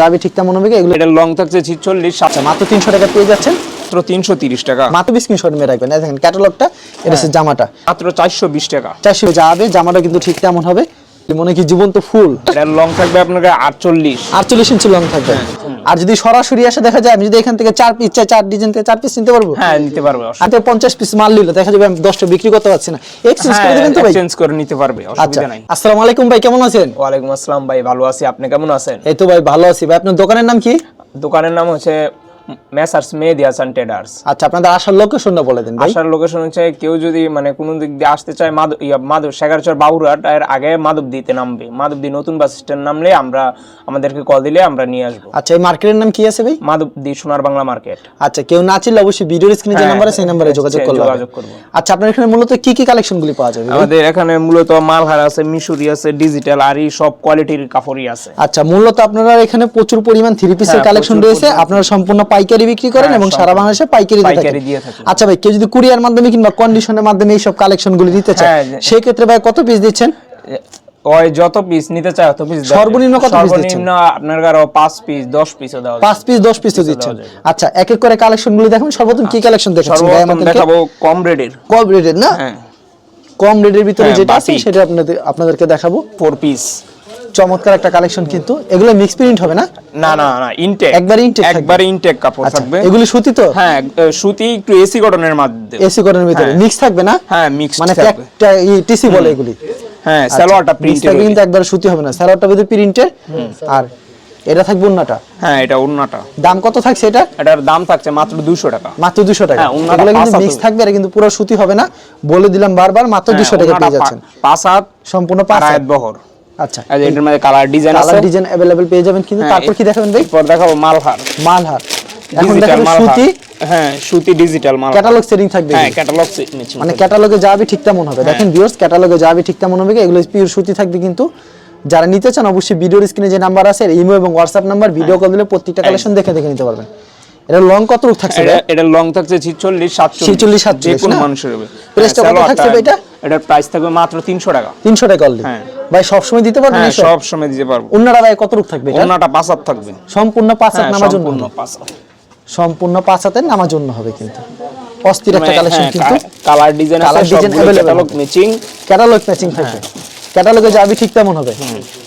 যাবে ঠিক তেমন হবে এগুলো এটা লং থাকছে ছিচল্লিশ আচ্ছা মাত্র তিনশো টাকা পেয়ে যাচ্ছেন? মাত্র তিনশো তিরিশ টাকা। মাত্র বিশ স্ক্রিনশট মেয়ে রাখবেন। দেখেন ক্যাটালগটা এটা হচ্ছে জামাটা। মাত্র চারশো বিশ টাকা। চারশো যাবে জামাটা কিন্তু ঠিক তেমন হবে। মনে কি জীবন্ত ফুল? এটা লং থাকবে আপনার আটচল্লিশ। আটচল্লিশ ইঞ্চি লং থাকবে। আর যদি সরাসরি আসে দেখা যায় আমি যদি এখান থেকে চার পিস চাই চার ডিজাইন থেকে চার পিস নিতে পারব? হ্যাঁ নিতে পারবে আর তো পঞ্চাশ পিস মাল নিল দেখা যাবে আমি দশটা বিক্রি করতে পারছি না। এক্সচেঞ্জ করে দেবেন তো ভাই? চেঞ্জ করে নিতে পারবে আচ্ছা অসুবিধা নাই। আসসালামু আলাইকুম ভাই কেমন আছেন? ওয়ালাইকুম আসসালাম ভাই ভালো আছি। আপনি কেমন আছেন? এই তো ভাই ভালো আছি। ভাই আপনার দোকানের নাম কি? দোকানের নাম হচ্ছে মেসার্স মেহেদি হাসান ট্রেডার্স আচ্ছা আপনাদের আসার লোকেশনটা বলে দেন ভাই। আসার লোকেশন হচ্ছে কেউ যদি মানে কোনো দিক দিয়ে আসতে চায় মাধব মাধব শেখারচর বাবুরহাট এর আগে মাধবদীতে নামবে। মাধবদী নতুন বাস স্ট্যান্ড নামলে আমরা আমাদেরকে কল দিলে আমরা নিয়ে আসব। আচ্ছা এই মার্কেটের নাম কি আছে ভাই? মাধবদী সোনার বাংলা মার্কেট আচ্ছা কেউ না চিনলে অবশ্যই ভিডিওর স্ক্রিনে যে হ্যাঁ, নাম্বার আছে সেই নাম্বারে যোগাযোগ করলে যোগাযোগ করব। আচ্ছা আপনার এখানে মূলত কি কি কালেকশনগুলি পাওয়া যাবে আমাদের এখানে মূলত মালহার আছে মিশরি আছে ডিজিটাল আরই সব কোয়ালিটির কাপড়ই আছে। আচ্ছা মূলত আপনারা এখানে প্রচুর পরিমাণ থ্রি পিসের হ্যাঁ, কালেকশন রয়েছে। আপনারা সম্পূর্ণ পাইকারি বিক্রি করেন হ্যাঁ, এবং সারা বাংলাদেশে পাইকারি দিয়ে থাকেন। আচ্ছা ভাই কেউ যদি কুরিয়ার মাধ্যমে কিংবা কন্ডিশনের মাধ্যমে এই সব কালেকশনগুলি দিতে চায় হ্যাঁ, সেই ক্ষেত্রে ভাই কত পিস দিচ্ছেন? ওই যত পিস নিতে চায় তত পিস সর্বনিম্ন কত দিচ্ছেন? সর্বনিম্ন আপনার কারও পাঁচ পিস দশ পিসও দেওয়া পাঁচ পিস দশ পিসও দিচ্ছেন। আচ্ছা এক এক করে কালেকশনগুলি দেখুন সর্বপ্রথম কি কালেকশন দেখাচ্ছেন ভাই সর্বপ্রথম দেখাবো কম রেডের কম রেটের না? হ্যাঁ। কম রেটের ভিতরে যেটা আছে সেটা আপনাদের আপনাদেরকে দেখাবো। ফোর পিস চমৎকার একটা কালেকশন কিন্তু। এগুলো মিক্স প্রিন্ট হবে না? না না না ইনটেক একবারে থাকবে? একবারে ইনটেক কাপড় আচ্ছা থাকবে। এগুলি সুতি তো? হ্যাঁ সুতি একটু এসি কটনের মাধ্যমে এসি কটনের ভিতরে। হ্যাঁ। মিক্স থাকবে না? হ্যাঁ মিক্সড মানে থাকবে। টিসি বলে এগুলি। হ্যাঁ সালোয়ারটা নিচটা প্রিন্টেড কিন্তু একবার সুতি হবে না। সালোয়ারটা ভিতরে প্রিন্টের আর এটা থাকবে উন্নাটা হ্যাঁ এটা উন্নাটা দাম কত থাকছে এটা? এটার দাম থাকছে মাত্র 200 টাকা। মাত্র দুশো টাকা। হ্যাঁ, উন্নাটা কিন্তু মিক্স থাকবে এটা কিন্তু পুরো সুতি হবে না। বলে দিলাম বারবার মাত্র দুশো টাকা পেয়ে যাচ্ছেন। হ্যাঁ, পাঁচ হাত সম্পূর্ণ পাঁচ পাঁচ হাত। বহর। আচ্ছা। আর এটার মধ্যে কালার ডিজাইন আছে। কালার ডিজাইন অ্যাভেলেবেল পেয়ে যাবেন কিন্তু হ্যাঁ, তারপর কি দেখাবেন ভাই? এরপর দেখাবো মালহার। মালহার। এখন মালহার। সুতি। হ্যাঁ সুতি ডিজিটাল মাল ক্যাটালগ সেটিং থাকবে হ্যাঁ। ক্যাটালগ মানে ক্যাটালগে যাবে ঠিক তেমন হবে। দেখেন ভিউয়ার্স ক্যাটালগে যাবে ঠিক তেমন হবে। এগুলো পিওর সুতি থাকবে কিন্তু। যারা নিতে চান অবশ্যই ভিডিওর স্ক্রিনে যে নাম্বার আছে ইমো এবং হোয়াটসঅ্যাপ নাম্বার ভিডিও কল দিলে প্রত্যেকটা কালেকশন দেখে দেখে নিতে পারবেন। এটা লং কত রূপ থাকছে এটা লং থাকছে 46 47 46, 47 যে কোনো মানুষের হবে। প্রাইসটা হ্যাঁ, কত থাকছে এটা? এটার প্রাইস থাকবে মাত্র 300 টাকা। তিনশো টাকা অনলি হ্যাঁ। ভাই সবসময় দিতে পারবেন হ্যাঁ সব সময় দিতে পারব। ভাই কত রূপ থাকবে ওন্নাটা থাকবে। সম্পূর্ণ পাঁচ হাত হ্যাঁ নামার জন্য। সম্পূর্ণ হবে। পাঁচ হাত। সম্পূর্ণ পাঁচ হাতের নামার জন্য হবে কিন্তু। অস্থির একটা মানে, কালেকশন হ্যাঁ, কিন্তু। কালার ডিজাইন সবগুলো available catalogue matching catalogue matching থাকবে। ক্যাটালগে যাবে ঠিক তেমন হবে।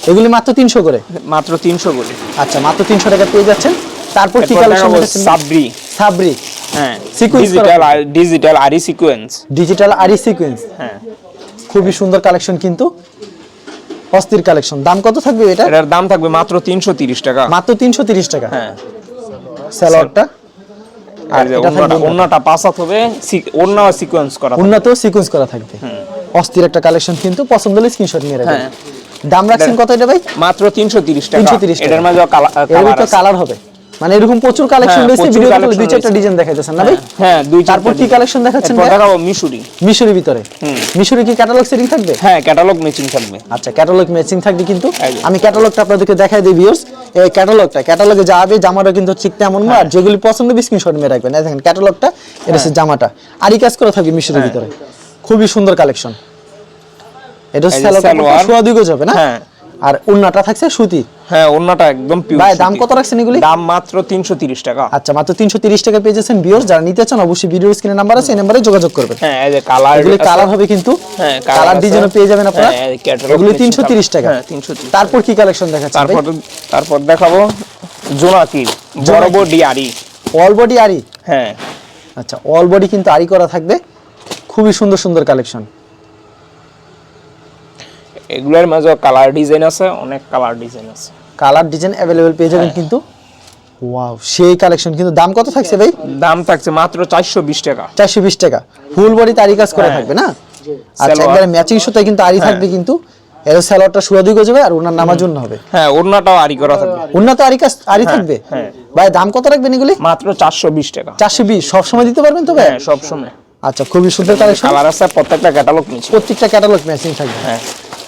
এগুলি মাত্র তিনশো করে? মাত্র 300 করে। আচ্ছা মাত্র তিনশো টাকা পেয়ে যাচ্ছেন। তারপর কি কালেকশন সাবরি সাবরি হ্যাঁ Sequence digital digital aari sequence digital aari sequence হ্যাঁ। খুবই সুন্দর কালেকশন কিন্তু। অস্থির কালেকশন। দাম কত থাকবে এটা? এটার দাম থাকবে মাত্র 330 টাকা। মাত্র তিনশো তিরিশ টাকা? হ্যাঁ। স্যালোয়ারটা? আর ওন্নাটা হবে ওন্না সিকোয়েন্স করা। উন্নত সিকোয়েন্স করা থাকবে। অস্থির একটা কালেকশন কিন্তু পছন্দ হলে স্ক্রিনশট নিয়ে রাখবেন। হ্যাঁ। দাম রাখছেন কত এটা ভাই? মাত্র 330 টাকা। 330 টাকা। এটার মাঝে কালার হবে। মানে এরকম প্রচুর কালেকশন হ্যাঁ, রয়েছে প্রচুর ভিডিও দুই চারটা। ডিজাইন দেখাইতেছেন না ভাই? হ্যাঁ দুই তারপর কি কালেকশন দেখাচ্ছেন ভাই? দেখাবো মিশুরি মিশরি ভিতরে। মিশরি কি ক্যাটালগ সেটিং থাকবে? হ্যাঁ ক্যাটালগ ম্যাচিং থাকবে। আচ্ছা ক্যাটালগ ম্যাচিং থাকবে কিন্তু। আমি ক্যাটালগটা আপনাদেরকে দেখাই দিই ভিউয়ার্স এই ক্যাটালগটা ক্যাটালগে যাবে জামাটা কিন্তু ঠিক তেমন না। আর যেগুলি পছন্দ হবে স্ক্রিনশট মেরে রাখবেন। এই দেখেন ক্যাটালগটা এটা হচ্ছে জামাটা। আরই কাজ করা থাকবে মিশরের ভিতরে। খুবই সুন্দর কালেকশন এটা যে সালোয়ার। সোয়া দুই গজ হবে না? হ্যাঁ। আর উন্নাটা থাকছে সুতি? হ্যাঁ ওন্নাটা একদম পিওর ভাই দাম কত রাখছেন এগুলি? দাম মাত্র 330 টাকা। আচ্ছা মাত্র তিনশো তিরিশ টাকা পেয়ে যাচ্ছেন ভিউয়ার্স যারা নিতে চান অবশ্যই ভিডিও স্ক্রিনে নাম্বার আছে এই নাম্বারে যোগাযোগ করবেন। হ্যাঁ এই যে কালার এগুলি কালার হবে কিন্তু। হ্যাঁ, কালার পেয়ে যাবেন আপনারা। হ্যাঁ, এগুলি matching তিনশো তিরিশ colour। টাকা। হ্যাঁ, 330 তারপর কি কালেকশন দেখাচ্ছেন তারপর তারপর দেখাবো জোনাকি। বড় বডি আরি অল বডি আরি হ্যাঁ। আচ্ছা অল বডি কিন্তু আরি করা থাকবে। খুবই সুন্দর সুন্দর কালেকশন এগুলোর মাঝে কালার ডিজাইন আছে অনেক কালার ডিজাইন আছে। কালার ডিজাইন অ্যাভেলেবেল পেয়ে যাবেন কিন্তু? ওয়াও সেই কালেকশন কিন্তু দাম কত থাকছে ভাই? দাম থাকছে মাত্র 420 টাকা। চারশো বিশ টাকা। ফুল বডি আরি কাজ করা হ্যাঁ। থাকবে না? আচ্ছা। একবারে ম্যাচিং সুতায় কিন্তু আরি থাকবে কিন্তু। এর স্যালোয়ারটা সুয়া দুই গজবে আর ওনার নামার জন্য হবে। হ্যাঁ ওনাটাও আরি করা থাকবে। উন্নত আরি কাজ আরি থাকবে? হ্যাঁ। ভাই দাম কত রাখবেন এগুলি? মাত্র 420 টাকা। চারশো বিশ সবসময় দিতে পারবেন তো ভাই? হ্যাঁ সব সময় আচ্ছা খুবই সুন্দর কালেকশন কালার আছে প্রত্যেকটা ক্যাটালগ নিচে প্রত্যেকটা ক্যাটালগ ম্যাচিং থাকবে। হ্যাঁ।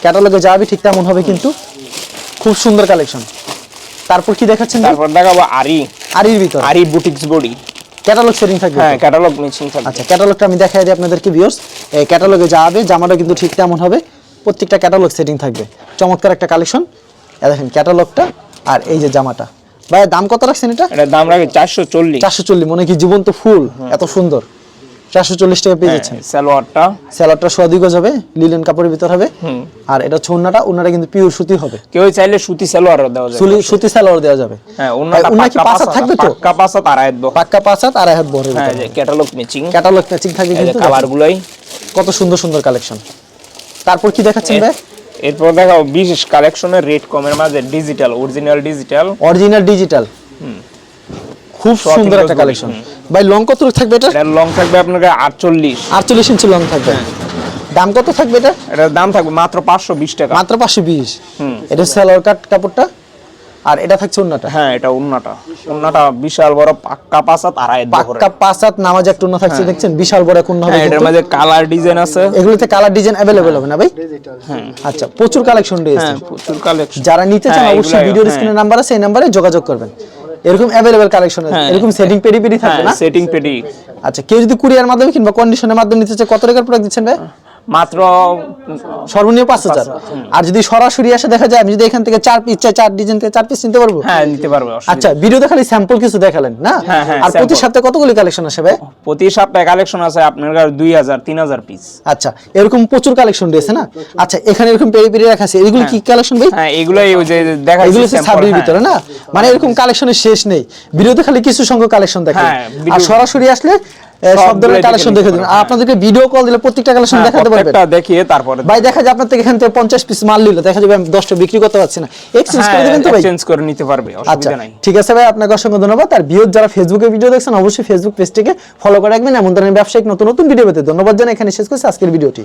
ক্যাটালগে যাবে ঠিক তেমন হবে কিন্তু খুব সুন্দর কালেকশন তারপর কি দেখাচ্ছেন তারপর দেখাবো আরি। আরির ভিতর। আরি বুটিক্স বডি। ক্যাটালগ সেটিং থাকবে হ্যাঁ ক্যাটালগ ম্যাচিং থাকবে। আচ্ছা ক্যাটালগটা আমি দেখাই দিই আপনাদেরকে ভিউয়ার্স এই ক্যাটালগে যাবে জামাটা কিন্তু ঠিক তেমন হবে। প্রত্যেকটা ক্যাটালগ সেটিং থাকবে। চমৎকার একটা কালেকশন দেখেন ক্যাটালগটা আর এই যে জামাটা। ভাই দাম কত রাখছেন এটা? এটার দাম রাখে চারশো চল্লিশ। চারশো চল্লিশ মনে কি জীবন্ত ফুল এত সুন্দর। চারশো চল্লিশ টাকা পেয়ে যাচ্ছেন। সালোয়ারটা স্যালাডটা সোয়াদি গজ হবে লিলেন কাপড়ের ভিতর হবে। আর এটা হচ্ছে ওন্নাটা কিন্তু পিওর সুতি হবে। কেউ চাইলে সুতি সালোয়ারও দেওয়া সুলি সুতি সালোয়ার দেওয়া যাবে। হ্যাঁ ওনাটা ওন্না কি পাঁচ থাকবে তো? পাক্কা হাত আড়াই হাত পাক্কা হাত আড়াই হাত বহরের হ্যাঁ ক্যাটালগ ম্যাচিং ক্যাটালগ ম্যাচিং থাকে এই কিন্তু কালার গুলাই কত সুন্দর সুন্দর কালেকশন তারপর কি দেখাচ্ছেন ভাই? এরপর দেখাও বিশেষ কালেকশনের রেট কমের মাঝে digital original digital original digital খুব সুন্দর একটা কালেকশন ভাই লং কত থাকবে এটা? লং থাকবে আপনার আটচল্লিশ। আটচল্লিশ ইঞ্চি লং থাকবে। দাম কত থাকবে এটা? এটার দাম থাকবে মাত্র পাঁচশো বিশ টাকা। মাত্র পাঁচশো বিশ। এটা সালোয়ার কাট কাপড়টা? আর এটা থাকছে অন্যটা হ্যাঁ এটা উন্নাটা। উন্নাটা বিশাল বড় পাক্কা হাত আড়াই হাত পাক্কা পাঁচ হাত নামাজ একটা অন্য থাকছে দেখছেন? বিশাল বড় এক অন্য হবে হ্যাঁ এটার। মাঝে কালার ডিজাইন আছে। এগুলোতে কালার ডিজাইন অ্যাভেলেবেল হবে না ভাই? হ্যাঁ। আচ্ছা প্রচুর কালেকশন রয়েছে। হ্যাঁ প্রচুর কালেকশন যারা নিতে চান হ্যাঁ, অবশ্যই ভিডিওর হ্যাঁ। স্ক্রিনে নাম্বার আছে এই নাম্বারে যোগাযোগ করবেন। এরকম অ্যাভেলেবেল কালেকশন আছে। এরকম সেটিং পেডি পেডি হ্যাঁ না সেটিং পেডি আচ্ছা কেউ যদি কুরিয়ার মাধ্যমে কিংবা কন্ডিশনের মাধ্যমে নিতে চায় কত টাকার প্রোডাক্ট দিচ্ছেন ভাই মাত্র সর্বনিম্ন পাঁচ হাজার। আর যদি সরাসরি আসে দেখা যায় আমি যদি এখান থেকে চার পিস চাই চার ডিজাইন থেকে চার পিস নিতে পারব? হ্যাঁ নিতে পারবে আচ্ছা ভিডিও দেখালে স্যাম্পল কিছু দেখালেন না? হ্যাঁ, হ্যাঁ, আর প্রতি। সপ্তাহে কতগুলি কালেকশন আসে ভাই? প্রতি সপ্তাহে কালেকশন আছে আপনার দুই হাজার তিন হাজার পিস আচ্ছা এরকম প্রচুর কালেকশন রয়েছে না? আচ্ছা এখানে এরকম পেরি পেরি রাখা আছে। এগুলো কি কালেকশন ভাই? হ্যাঁ এগুলাই ওই যে দেখা এগুলো সাবরির ভিতরে না? মানে এরকম কালেকশনের শেষ নেই। ভিডিওতে খালি কিছু সংখ্যক কালেকশন দেখেন হ্যাঁ, আর সরাসরি আসলে সব ধরনের কালেকশন দেখে দিন। আর আপনাদেরকে ভিডিও কল দিলে প্রত্যেকটা কালেকশন দেখাতে পারবেন প্রত্যেকটা দেখিয়ে তারপরে ভাই দেখা যায় আপনার থেকে এখান থেকে পঞ্চাশ পিস মাল নিলো দেখা যাবে আমি দশটা বিক্রি করতে পারছি না। এক্সচেঞ্জ করে দিবেন তো ভাই? চেঞ্জ করে নিতে পারবে আচ্ছা অসুবিধা নাই। ঠিক আছে ভাই আপনাকে অসংখ্য ধন্যবাদ। আর ভিউজ যারা ফেসবুকে ভিডিও দেখছেন অবশ্যই ফেসবুক পেজটিকে ফলো করে রাখবেন। এমন ধরনের ব্যবসায়িক নতুন নতুন ভিডিও পেতে ধন্যবাদ জানাই। এখানে শেষ করছি আজকের ভিডিওটি